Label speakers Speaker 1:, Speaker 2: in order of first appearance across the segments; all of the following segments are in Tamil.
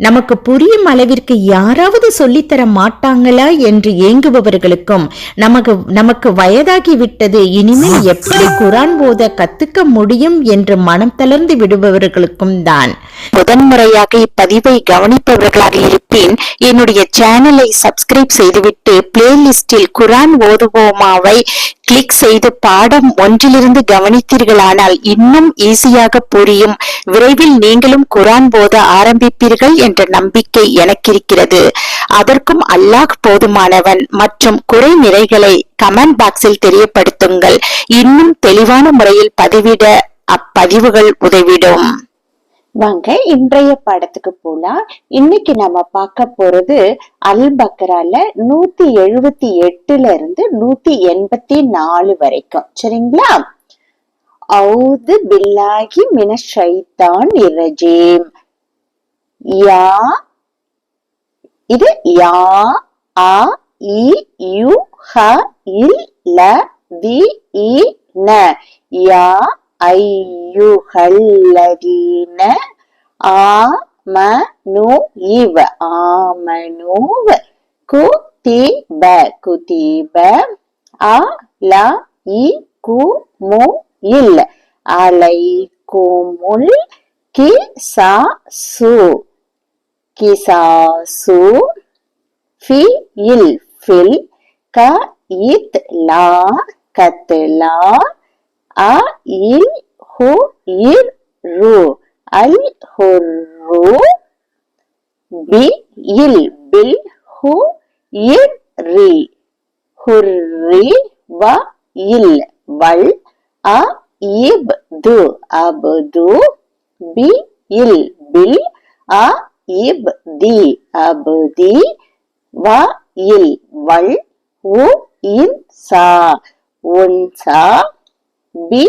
Speaker 1: நமக்கு புரியும் அளவிற்கு யாராவது சொல்லித்தர மாட்டாங்களா என்று ஏங்குபவர்களுக்கும் நமக்கு நமக்கு வயதாகி விட்டது இனிமேல் எப்படி குரான் போத கத்துக்க முடியும் என்று மனம் தளர்ந்து விடுபவர்களுக்கும் தான். முதன்முறையாக இப்பதிவை கவனிப்பவர்களாக இருப்பின். என்னுடைய சேனலை சப்ஸ்கிரைப் செய்துவிட்டு பிளேலிஸ்டில் குரான் ஓதுவோமாவை கிளிக் செய்து பாடம் ஒன்றிலிருந்து கவனித்தீர்களானால் இன்னும் ஈஸியாக புரியும். விரைவில் நீங்களும் குரான் போத ஆரம்பிப்பீர்கள் என்ற நம்பிக்கை எனக்கிருக்கிறது. அதற்கும் அல்லாஹ் போதுமானவன். மற்றும் குறை நிறைகளை கமெண்ட் பாக்ஸில் தெரியப்படுத்துங்கள். இன்னும் தெளிவான முறையில் பதிவிட அப்பதிவுகள் உதவிடும்.
Speaker 2: வாங்க இன்றைய பாடத்துக்கு போலாம். இன்னைக்கு நம்ம பார்க்க போறது அல் பக்ரால நூத்தி எழுபத்தி எட்டுல இருந்து நூத்தி எண்பத்தி நாலு வரைக்கும். சரிங்களா? அவுது பில்லாகி மின ஷைத்தான் இரஜீம் யா. இது யா. ஆ இ யு ஹ இல் ல தி இ ந. யா ஐயுகல்லதீன ஆமனு இவ ஆமனுவ குதிப குதிப அ ல இ கு மு இல். அலைக்குமுல் சு. கிசாசு ஃபி இல் ஃபில் க இத் லா கத்லா அ இல் ஹு இர் ரு அல் ஹுர்ரு பி இல் பில் ஹு இர் ரி ஹுர்ரி வ இல் வல் அ இப் து அப்து பி இல் பில் அ இப் தி அப்தி வ இல் வல் உ இன் சா. உன்சா பி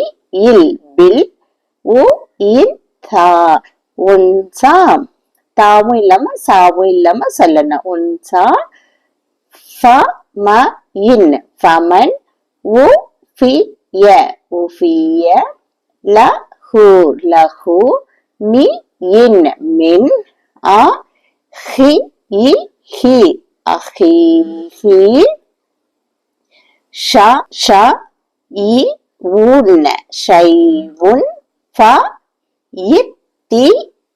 Speaker 2: இல் பில் உ இன் தா. உன்சா தாவும் இல்லாம சாவும் இல்லாம சொல்லணும். உன்சா ஃப ம இன். ஃபமன் உ ஃபி ய. உஃபிய ல லஹு மி இன். மின் அ ஹி இ ஹி அஹிஹி ஷ ஷ இ உன் ஷைவுன் ஃப இத்தி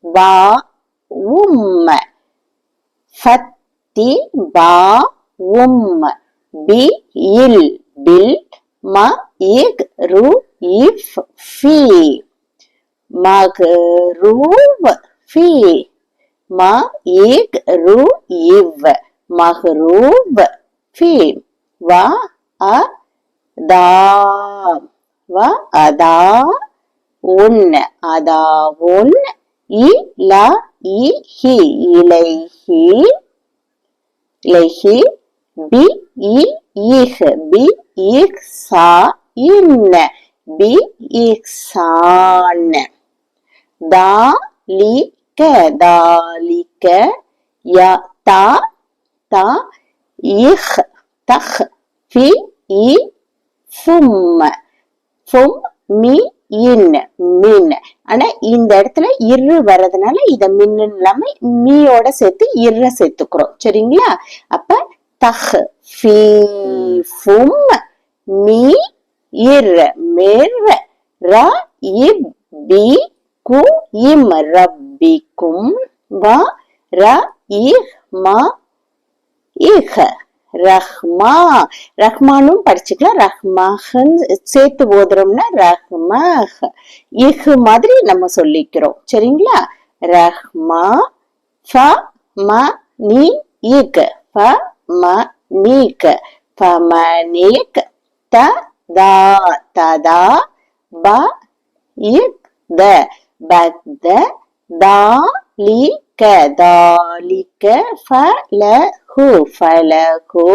Speaker 2: வா உம்ம ஃபத்தி பா உம்ம பி இல் பில் ம இக் ரு இஃப் ஃபி மகரூவ் ஃபி ம இக் ரு இவ் மஹரூவ் ஃபி வ அ தா வ அதா உன் அதா உன் இ ல இ ஹி இலைஹி இலைஹி பி இ இஹ் பி இஹ் சா இன் பி இஹ் சான் தா லி يا تا ய يخ تخ في தஹ் ஃபி இ ஃபும் ஃபும் மி இன் மின். ஆனா இந்த இடத்துல இரு வர்றதுனால இத மின்னு இல்லாம மீயோட சேர்த்து இர சேர்த்துக்கிறோம். சரிங்களா? அப்ப தஹ் ஃபி ஃபும் மீ இர் மிர் ர இப் பி கு இம் ரப்பிக்கும் வ ர இஹ் ம இஹ். ரஹ்மா. ரஹ்மானும் படிச்சுக்கலாம். ரஹ்மஹன் சேர்த்து ஓதுறோம்னா ரஹ்மஹ். இஹ் மாதிரி நம்ம சொல்லிக்கிறோம். சரிங்களா? ரஹ்மா ஃப ம நீ இக். ஃப ம நீக். ஃப ம நீக். த தா ததா ப இக் த. பக்த தா லி க தாலிக ஃபலஹு ஃபலஹு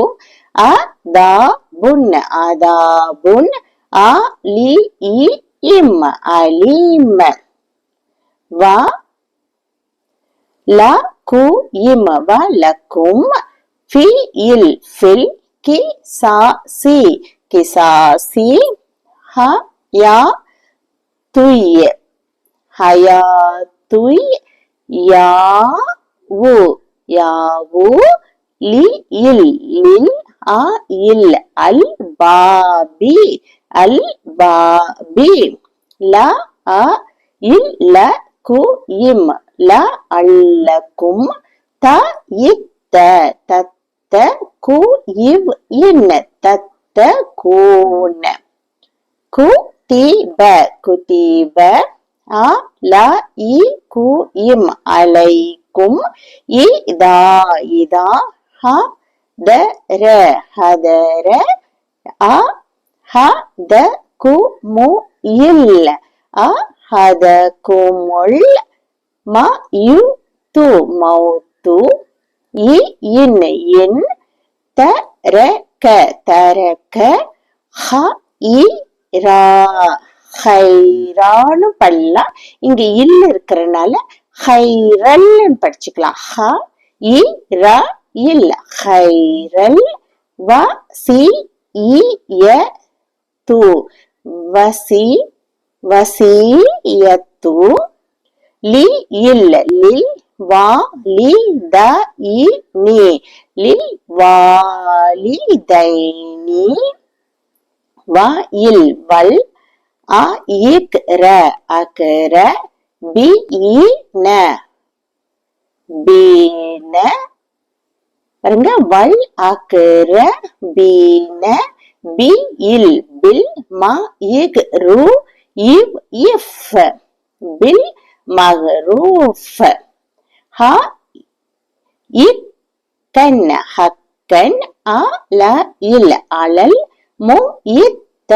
Speaker 2: அதாபுன் அதாபுன் அலி இம் அலீம். வ ல கு இம் லக்கும் ஃபி இல் ஃபில் கி சா சி கி சா சி ஹ யா துய். ஹயா துய் யா வு யாவு லி இல் லில் ஆ இல் அல் பாபி அல் பாபி ல அ இல் ல கு இம் ல அல்லக்கும் த இத்த தத்த கு இவ் இன் தத்த கூன குதிப குதிப அ ல இ கு இம் அலைக்கும் இதா இதா ஹ த ர ஹதர அ ஹ த கு மு இல் அ ஹத குமுல் ம யு து மௌத்து இ இன் இன் த ர க தரக்க ஹ இ ரா ஹைரான்னு பண்ணலாம் இங்க இல்ல இருக்கிறனால ஹைரல்னு படிச்சுக்கலாம். ஹ இ ர இல். ஹைரல் வ சி இ ய து. வசி வசியத்து லி இல். லில் வா லி த இ நீ. லில் வாலிதைனி வ இல் வல். அ இக் ர அகர பி இ ந. பீன பாருங்க வல் அகர பீன பி இல். பில் ம இக் ரு இவ் இஃப். பில் மகரூஃப் ஹ இக் கன் ஹக்கன் அ ல இல். அலல் மு இத்த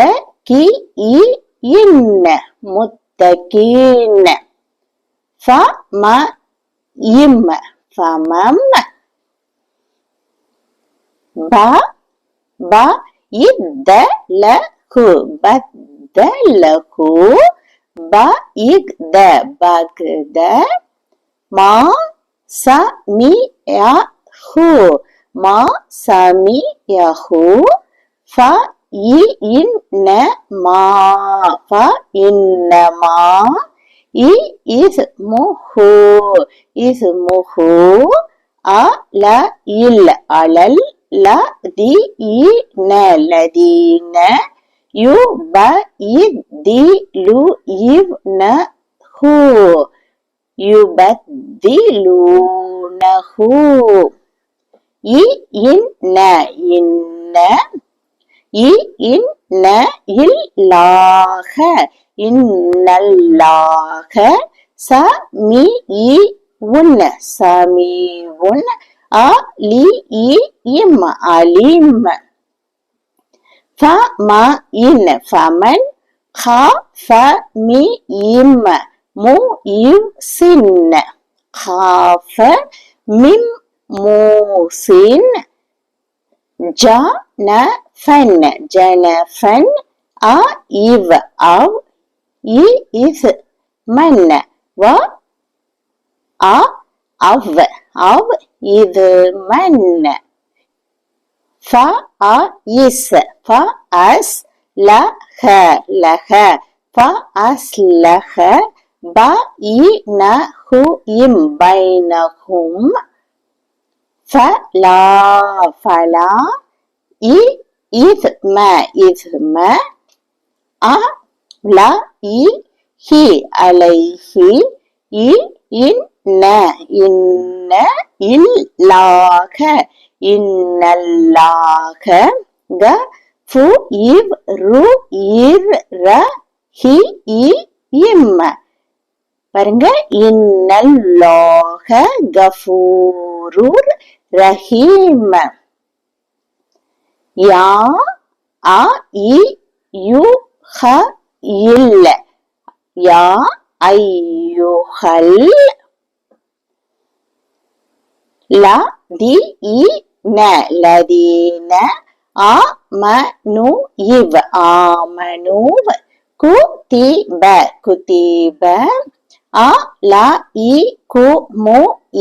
Speaker 2: கி இ இன்ன முத்தகீன் ஃப ம இம் ஃபமம் ப ப இத்த லகு பத்தலகு. ப இக்த பக்த மா சமியஹு. மா சமியஹு. ஃப இ இன்ன மா. ஃப இன்னமா இ இஸ்முஹு இஸ்முஹு அ ல இல். அலல் ல தி இ ந. லதீன யு ப இத் தி லு இவ் ந ஹூ. யுபத்திலூனஹு இ இன்ன இன்ன இ இன் ந இல் லாக. இன்னல்லாக ச மி இ உன். சமி உன். அ லி இ இம். அலிம். ஃப ம இன். ஃபமன். ஹ ஃப மி இம். மு இவ் சின். காஃப மிம் மூசின் ஜ ந ஜனஃபன் ஜனஃபன் அ இவ் அவ் இ இஸ் மன் வ அ அவ் அவ் இது மன் ஃப அ இஸ் ஃப அஸ் லஹ லஹ ஃப அஸ் லஹ ப இ ந ஹு இம் பைனஹும் ஃபலா ஃபலா இ இஸ் ம இஸ் ம அ ல இ ஹி அலைஹி இ இன்ன இன்ன இல்லாக இன்னல்லாக க ஃபு இவ் ரு இர் ர ஹி இ இம். பாருங்க இன்னல்லாக கஃபூருர் ரஹீம். யா அ இ யு ஹ இல்ல. யா ஐயுஹல் ல தி இ ந. லதீன ஆ ம நு இவ். ஆமனுவ் கு தி ஆமனு குதிப கு மு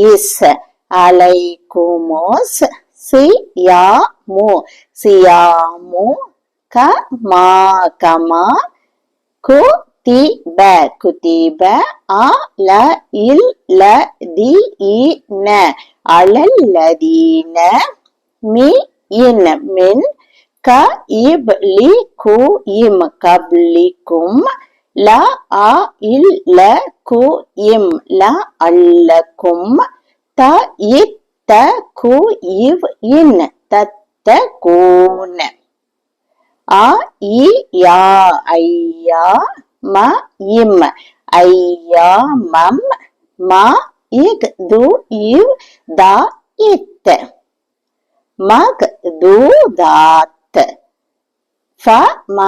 Speaker 2: இஸ். அலைக்குமோஸ் சியாமு மா கமா கு தி ப. குதி ப அ ல இல் கமா குதிப குதிப அல இல்லதீன அலல்லதீன மி இன் மின் க இப் லி கு இம் கப்லிக்கும் ல அ இல் ல கு இம் ல அல்லக்கும் த இத் த கு இவ் இன் தத்த கூன அ இ யா ஐயா ம இம். ஐயா மம் ம இக் து இவ் தா இத். மக் து தாத். ஃப ம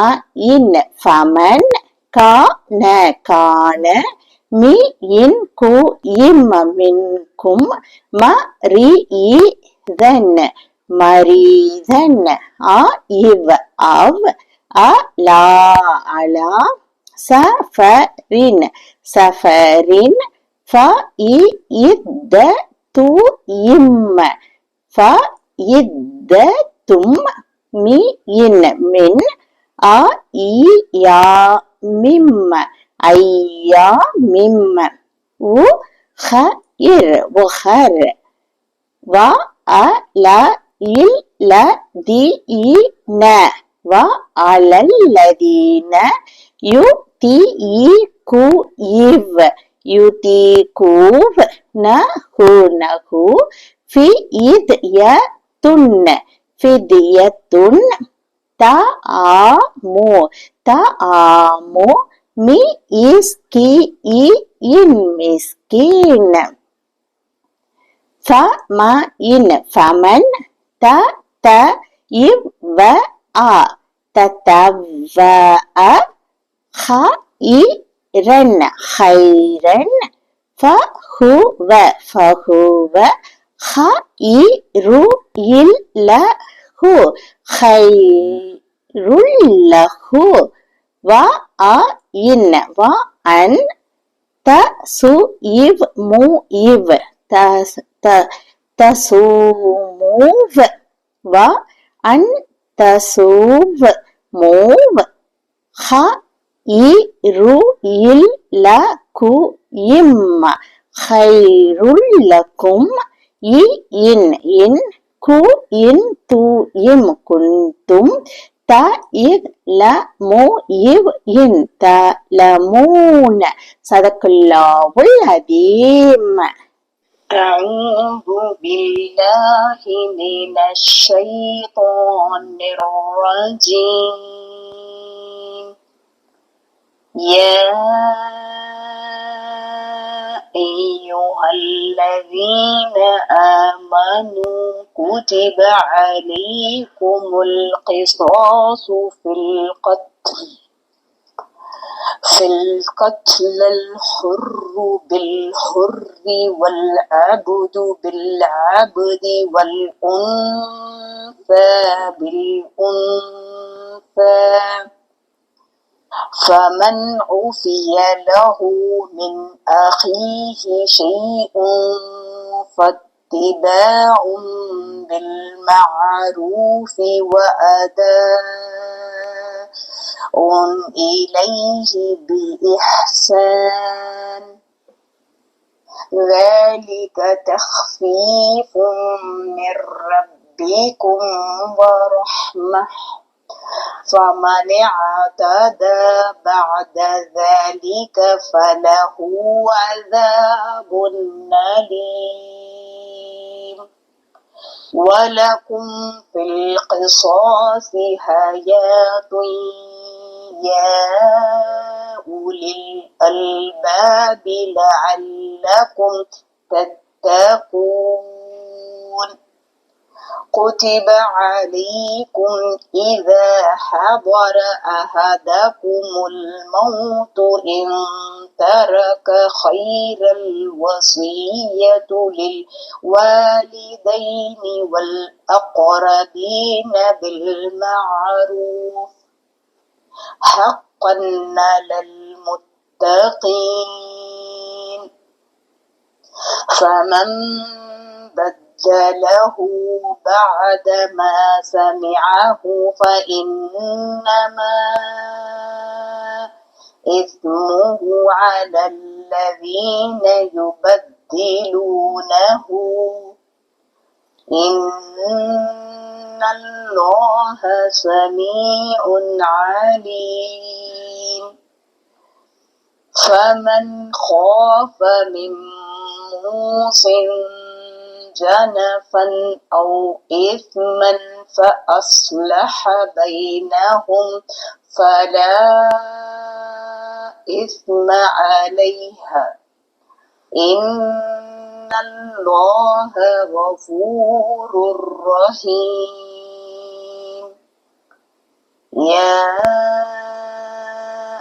Speaker 2: இன் ஃபமன் கா ந கான மி இன் கு இம் மின்கும் ம ரி இ தன் மரீதன் அ இவ் அவ் அ லா அலா சஃபரின் சஃபரின் ஃப இ இத்த து இம் ஃப இத்த தும் மி இன். மின் அ இ யா மிம் ஐயா மிம்ம உ ஹ இர் உஹர் வ அ ல இல் ல தி இ ந. வ அலல்லதீன யு தி இ கு இவ் யு தி கூவ் ந ஹு ந ஹு. ஃபி இத் ய துன் ஃபித்யத்துன் த ஆ மு. த ஆ மு. இஸ்கி இ இன் மிஸ்கீன் ஃப ம இன் ஃபமன் த த இவ் வ ஆ தத்தவ அ ஹ இ ரன் ஹைரன் ஃப ஹு வ ஃபஹுவ ஹ இ ரு இல் ல ஹு ஹைருல்லஹு வ அ இன் வ அன் த சு இவ் மூ இவ். த த த சு மூவ் வ. அன் த தசூவ் மூவ் ஹ இ ரு இல் ல கு இம். ஹைருல்லக்கும் இ இன். இன் கு இன் து இம். குந்தும் ت إذ لمو صدق الله العظيم
Speaker 3: أعوذ بالله من الشيطان الرجيم يا أيها الذين آمنوا كتب عليكم القصاص في القتل في القتل الحر بالحر والعبد بالعبد والأنثى بالأنثى. فمن عفي له من أخيه شيء فاتباع بالمعروف وأداء إليه بإحسان ذلك تخفيف من ربكم ورحمة فمن اعتدى بعد ذلك فله عذاب أليم. ولكم في القصاص حياة يا أولي الألباب لعلكم تتقون. كتب عليكم إذا حضر أحدكم الموت إن ترك خير الوصية للوالدين والأقربين بالمعروف حقا على المتقين فمن بدله بعد ما سمعه فإنما إثمه على الذين يبدلونه. إن الله سميع عليم. فمن خاف من موص جنفا أو إثما فأصلح بينهم فلا إثم عليها. إن الله غفور رحيم. يا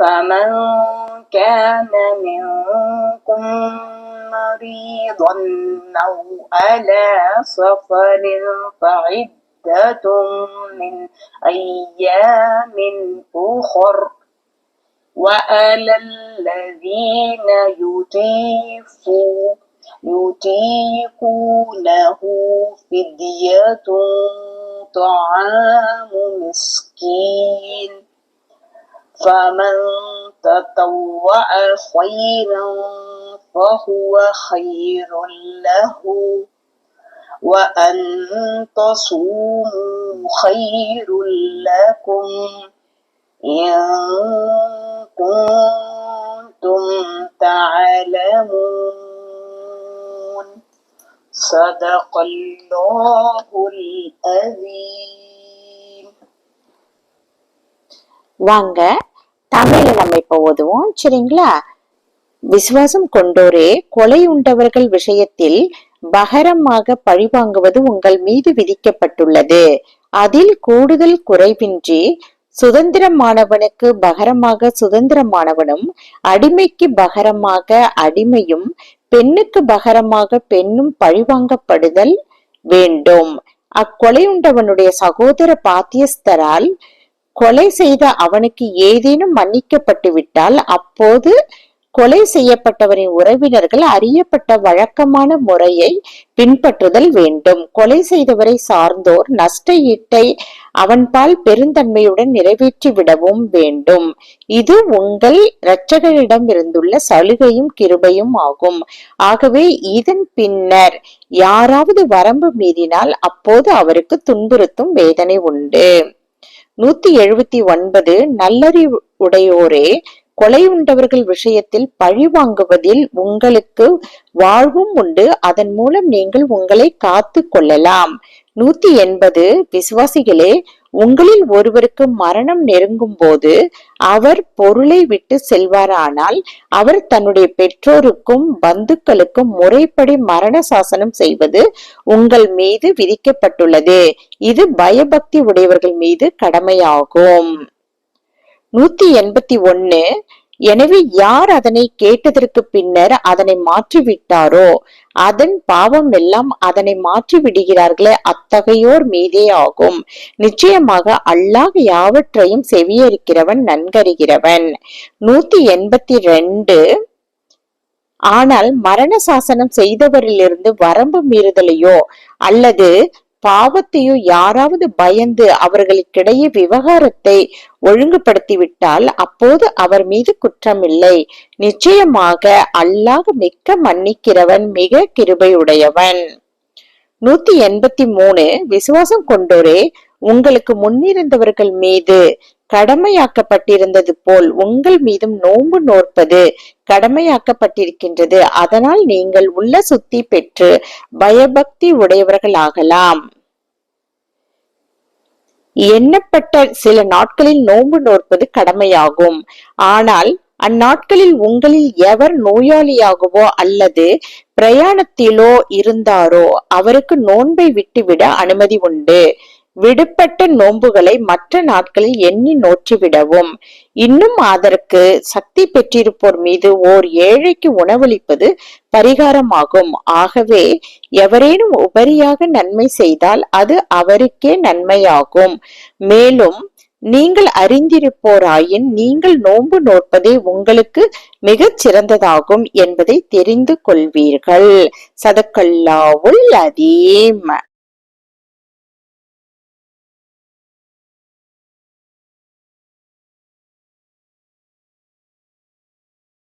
Speaker 3: فمن كان منكم مريضا أو على سفر فعدة من أيام أخر وعلى الذين يطيقون يطيقونه فدية طعام مسكين. فمن تطوع خيرا فهو خير له وأن تصوموا خير لكم إن كنتم تعلمون صدق الله العظيم
Speaker 1: வாங்க தமிழ்ல நம்ம இப்ப ஓதுவோம் சரிங்களா? விசுவாசம் கொண்டோரே கொலை உண்டவர்கள் விஷயத்தில் பகரமாக பழிவாங்குவது உங்கள் மீது விதிக்கப்பட்டுள்ளது. அதில் கூடுதல் குறைவின்றி சுதந்திரமானவனுக்கு பகரமாக சுதந்திரமானவனும் அடிமைக்கு பகரமாக அடிமையும் பெண்ணுக்கு பகரமாக பெண்ணும் பழிவாங்கப்படுதல் வேண்டும். அக்கொலையுண்டவனுடைய சகோதர பாத்தியஸ்தரால் கொலை செய்த அவனுக்கு ஏதேனும் மன்னிக்கப்பட்டு விட்டால் அப்போது கொலை செய்யப்பட்டவரின் உறவினர்கள் அறியப்பட்ட வழக்கமான முறையை பின்பற்றுதல் வேண்டும். கொலை செய்தவரை சார்ந்தோர் நஷ்ட ஈட்டை அவன்பால் பெருந்தன்மையுடன் நிறைவேற்றி விடவும் வேண்டும். இது உங்கள் இரட்சகரிடம் இருந்துள்ள சலுகையும் கிருபையும் ஆகும். ஆகவே இதன் பின்னர் யாராவது வரம்பு மீறினால் அப்போது அவருக்கு துன்புறுத்தும் வேதனை உண்டு. நூத்தி எழுபத்தி ஒன்பது நல்லறிவுடையோரே கொலை உண்டவர்கள் விஷயத்தில் பழி வாங்குவதில் உங்களுக்கு வாழ்வும் உண்டு. அதன் மூலம் நீங்கள் உங்களை காத்து கொள்ளலாம். நூத்தி எண்பது விசுவாசிகளே உங்களில் ஒருவருக்கு மரணம் நெருங்கும் போது அவர் பொருளை விட்டு செல்வாரானால் அவர் தன்னுடைய பெற்றோருக்கும் பந்துக்களுக்கும் முறைப்படி மரண சாசனம் செய்வது உங்கள் மீது விதிக்கப்பட்டுள்ளது. இது பயபக்தி உடையவர்கள் மீது கடமையாகும். நூத்தி எண்பத்தி ஒன்னு. எனவே யார் அதனை கேட்டதற்கு பின்னர் அதனை மாற்றிவிட்டாரோ? அதன் பாவம் எல்லாம் அதனை மாற்றி விடுகிறார்களே அத்தகையோர் மீதே ஆகும். நிச்சயமாக அல்லாஹ் யாவற்றையும் செவியறிக்கிறவன் நன்கறிகிறவன். நூத்தி எண்பத்தி ரெண்டு ஆனால் மரண சாசனம் செய்தவரிலிருந்து வரம்பு மீறுதலையோ அல்லது பாவத்தையோ யாராவது பயந்து அவர்களுக்கிடையே விவகாரத்தை ஒழுங்குபடுத்திவிட்டால் அப்போது அவர் மீது குற்றமில்லை. நிச்சயமாக அல்லாஹ் மிக்க மன்னிக்கிறவன் மிக கிருபையுடையவன். நூத்தி எண்பத்தி மூணு விசுவாசம் கொண்டோரே உங்களுக்கு முன்னிருந்தவர்கள் மீது கடமையாக்கப்பட்டிருந்தது போல் உங்கள் மீதும் நோன்பு நோற்பது கடமையாக்கப்பட்டிருக்கின்றது. அதனால் நீங்கள் உள்ள சுத்தி பெற்று பயபக்தி உடையவர்களாகலாம். எண்ணப்பட்ட சில நாட்களில் நோன்பு நோற்பது கடமையாகும். ஆனால் அந்நாட்களில் உங்களில் எவர் நோயாளியாகவோ அல்லது பிரயாணத்திலோ இருந்தாரோ அவருக்கு நோன்பை விட்டுவிட அனுமதி உண்டு. விடுபட்ட நோன்புகளை மற்ற நாட்களில் எண்ணி நோற்றிவிடவும். இன்னும் அதற்கு சக்தி பெற்றிருப்போர் மீது ஓர் ஏழைக்கு உணவளிப்பது பரிகாரமாகும். ஆகவே எவரேனும் உபரியாக நன்மை செய்தால் அது அவருக்கே நன்மையாகும். மேலும் நீங்கள் அறிந்திருப்போராயின் நீங்கள் நோன்பு நோற்பதே உங்களுக்கு மிகச் சிறந்ததாகும் என்பதை தெரிந்து கொள்வீர்கள். சதக்கல்லாவுல் அதீம்.